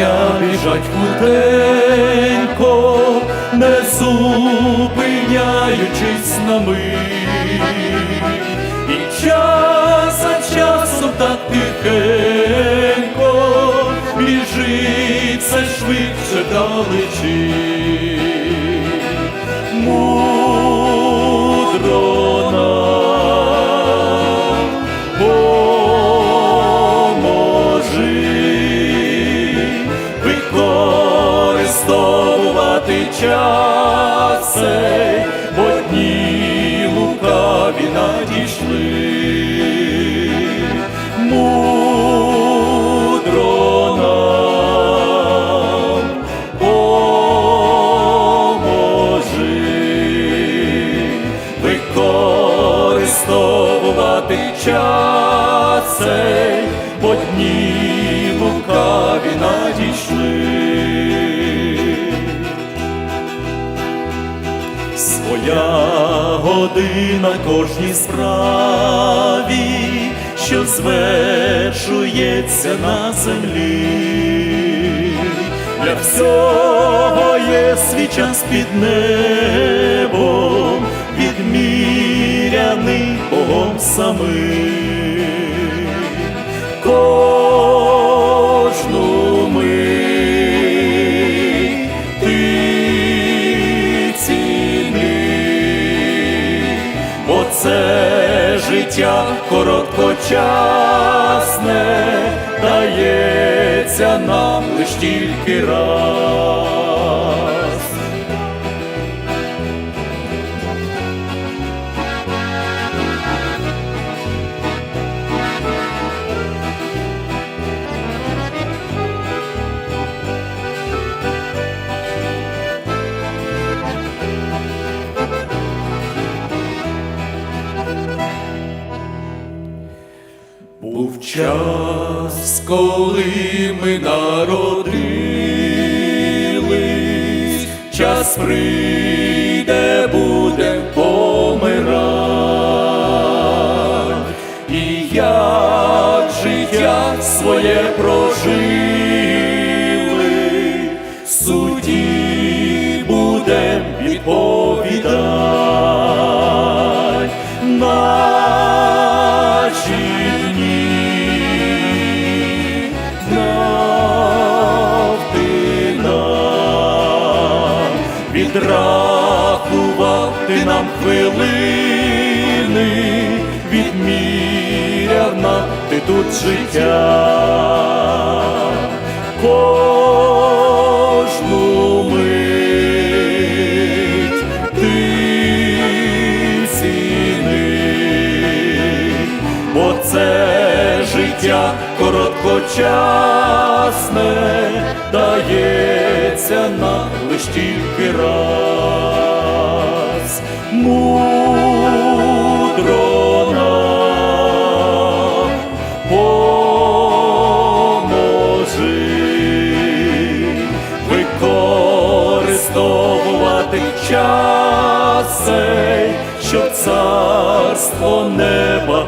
дня біжать худенько, не зупиняючись на мить. І час за часом так тихенько біжить все швидше далечі. Мудро час цей, бо дні лукаві надійшли. Мудро нам поможи використовувати час цей, бо дні година кожній справі, що звершується на землі. Для всього є свій час під небом, відміряний Богом самим. Життя короткочасне, дається нам лиш тільки раз. Був час, коли ми народились, час прийде, буде помирать, і як життя своє прожили, суді будем відповідать. Відрахувати нам хвилини, відміряв нам ти тут життя. Кожну мить ти ціни, бо це життя короткочасне, дається нам лиш тільки раз. Мудро нам поможи використовувати час цей, щоб царство неба